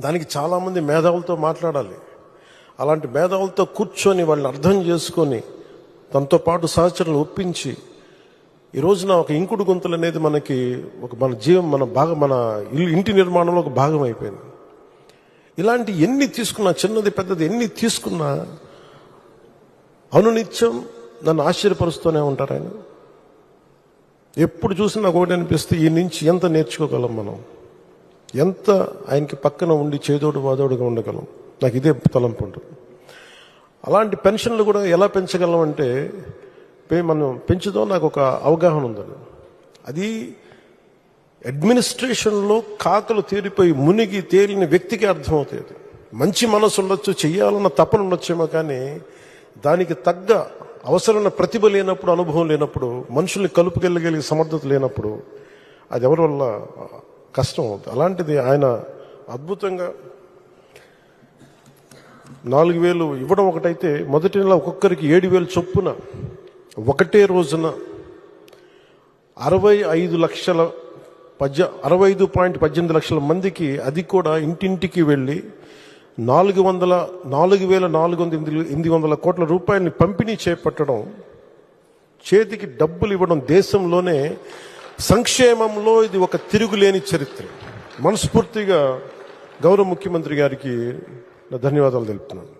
దానికి చాలామంది మేధావులతో మాట్లాడాలి. అలాంటి మేధావులతో కూర్చొని వాళ్ళని అర్థం చేసుకొని తనతో పాటు సహచరులు ఒప్పించి ఈ రోజున ఒక ఇంకుడు గుంతలు అనేది మనకి ఒక మన జీవం మన భాగం మన ఇల్లు ఇంటి నిర్మాణంలో ఒక భాగం అయిపోయింది. ఇలాంటి ఎన్ని తీసుకున్నా చిన్నది పెద్దది ఎన్ని తీసుకున్నా అనునిత్యం నన్ను ఆశ్చర్యపరుస్తూనే ఉంటారు ఆయన. ఎప్పుడు చూసినా నాకు ఒకటి అనిపిస్తే ఈ నుంచి ఎంత నేర్చుకోగలం మనం? ఎంత ఆయనకి పక్కన ఉండి చేదోడు వాదోడుగా ఉండగలం? నాకు ఇదే తలంపు ఉంటుంది అలాంటి పెన్షన్లు కూడా ఎలా పెంచగలం అంటే పే- మనం పెంచుదాం నాకు ఒక అవగాహన ఉందని అది అడ్మినిస్ట్రేషన్లో కాకలు తేలిపోయి మునిగి తేలిన వ్యక్తికి అర్థమవుతుంది మంచి మనసు ఉండొచ్చు చెయ్యాలన్న తపన ఉండొచ్చేమో కానీ దానికి తగ్గ అవసరమైన ప్రతిభ లేనప్పుడు అనుభవం లేనప్పుడు మనుషుల్ని కలుపుకెళ్ళగలిగే సమర్థత లేనప్పుడు అది ఎవరి వల్ల కష్టం అవుతుంది. అలాంటిది ఆయన అద్భుతంగా నాలుగు వేలు ఇవ్వడం ఒకటైతే మొదటి నెల ఒక్కొక్కరికి ఏడు వేలు చొప్పున ఒకటే రోజున అరవై ఐదు లక్షల పద్య అరవై ఐదు పాయింట్ పద్దెనిమిది లక్షల మందికి అది కూడా ఇంటింటికి వెళ్ళి నాలుగు వందల నాలుగు వేల నాలుగు వందల ఎనిమిది- ఎనిమిది వందల కోట్ల రూపాయలని పంపిణీ చేపట్టడం చేతికి డబ్బులు ఇవ్వడం దేశంలోనే సంక్షేమంలో ఇది ఒక తిరుగులేని చరిత్ర. మనస్ఫూర్తిగా గౌరవ ముఖ్యమంత్రి గారికి నా ధన్యవాదాలు తెలుపుతున్నాను.